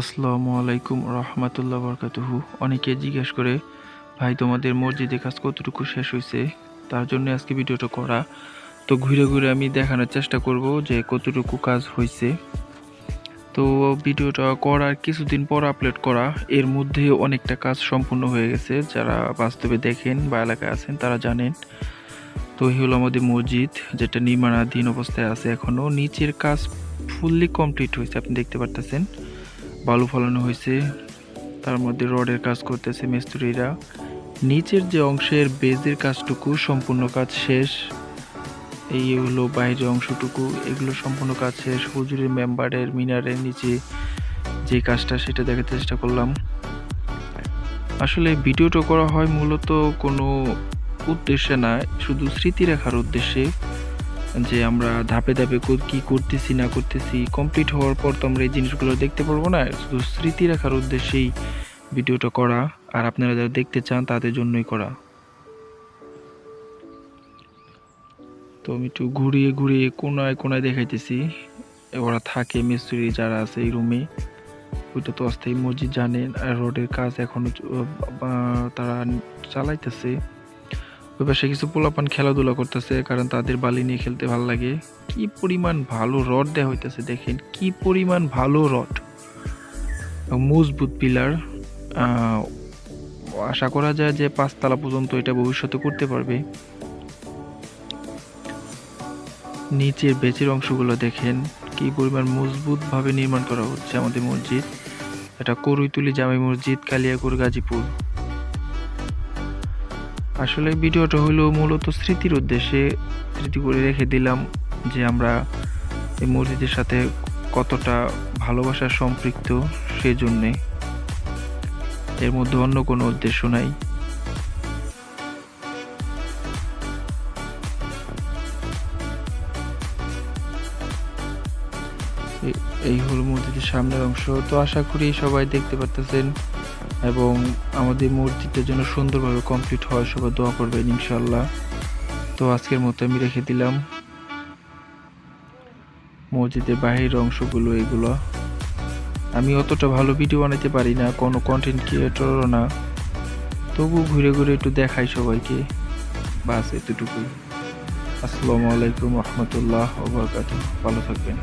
আসসালামু আলাইকুম রহমতুল্লাহ বরকাতুহু। অনেকে জিজ্ঞেস করে, ভাই, তোমাদের মসজিদে কাজ কতটুকু শেষ হয়েছে? তার জন্য আজকে ভিডিওটা করা। তো ঘুরে ঘুরে আমি দেখানোর চেষ্টা করব যে কতটুকু কাজ হয়েছে। তো ভিডিওটা করার কিছুদিন পর আপলোড করা। এর মধ্যে অনেকটা কাজ সম্পূর্ণ হয়ে গেছে। যারা বাস্তবে দেখেন বা এলাকায় আছেন, তারা জানেন। তো এই হলো আমাদের মসজিদ, যেটা নির্মাণাধীন অবস্থায় আছে এখনও নিচের কাজ ফুললি কমপ্লিট হয়েছে, আপনি দেখতে পারতেছেন। বালু ফলানো হয়েছে। তার মধ্যে রডের কাজ করতেছে মিস্ত্রিরা। নিচের যে অংশের বেজের কাজটুকু, সম্পূর্ণ কাজ শেষ। এই হলো বাইরের অংশটুকু। এগুলো সম্পূর্ণ কাজ শেষ। হুজুরের মেম্বারের মিনারের নিচে যে কাজটা, সেটা দেখার চেষ্টা করলাম। আসলে ভিডিওটা করা হয় মূলত কোনো উদ্দেশ্যে না, শুধু স্মৃতি রাখার উদ্দেশ্যে। যে আমরা ধাপে ধাপে কি করতেছি, না করতেছি কমপ্লিট হওয়ার পর তো আমরা এই জিনিসগুলো দেখতে পারব না। শুধু স্মৃতি রাখার উদ্দেশ্যেই ভিডিওটা করা। আর আপনারা যারা দেখতে চান, তাদের জন্যই করা। তো আমি একটু ঘুরিয়ে ঘুরিয়ে কোনায় কোনায় দেখাইতেছি। ওরা থাকে, মিস্ত্রি যারা আছে এই রুমে ওইটা তো অস্থায়ী মসজিদ জানেন। আর রোডের কাজ এখনও তারা চালাইতেছে। পাশে কিছু পোলাপান খেলাধুলা করতেছে, কারণ তাদের বালি নিয়ে খেলতে ভালো লাগে। কি পরিমাণ ভালো রড দেওয়া হইতেছে দেখেন, কি পরিমাণ ভালো রড। মজবুত পিলার। আশা করা যায় যে পাঁচতলা পর্যন্ত এটা ভবিষ্যতে করতে পারবে। নিচের বেচের অংশগুলো দেখেন, কি পরিমাণ মজবুতভাবে নির্মাণ করা হচ্ছে আমাদের মসজিদ। এটা করইতুলি জামে মসজিদ, কালিয়াকুর, গাজীপুর। আসলে ভিডিওটা হলো মূলত স্মৃতির উদ্দেশ্যে স্মৃতি করে রেখে দিলাম যে আমরা এই মসজিদের সাথে কতটা ভালোবাসা সম্পৃক্ত সেজন্যে। এর মধ্যে অন্য কোনো উদ্দেশ্য নাই। এই হলো মসজিদের সামনের অংশ। তো আশা করি সবাই দেখতে পারতেছেন এবং আমাদের মসজিদটা যেন সুন্দরভাবে কমপ্লিট হয়, সবাই দোয়া করবেন ইনশাল্লাহ তো আজকের মতো আমি রেখে দিলাম। মসজিদের বাহিরের অংশগুলো এগুলো। আমি অতটা ভালো ভিডিও বানাতে পারি না, কোনো কন্টেন্ট ক্রিয়েটরও না। তবু ঘুরে ঘুরে একটু দেখাই সবাইকে। বাস এতটুকুই। আসসালামু আলাইকুম রহমতুল্লাহ ভালো থাকবেন।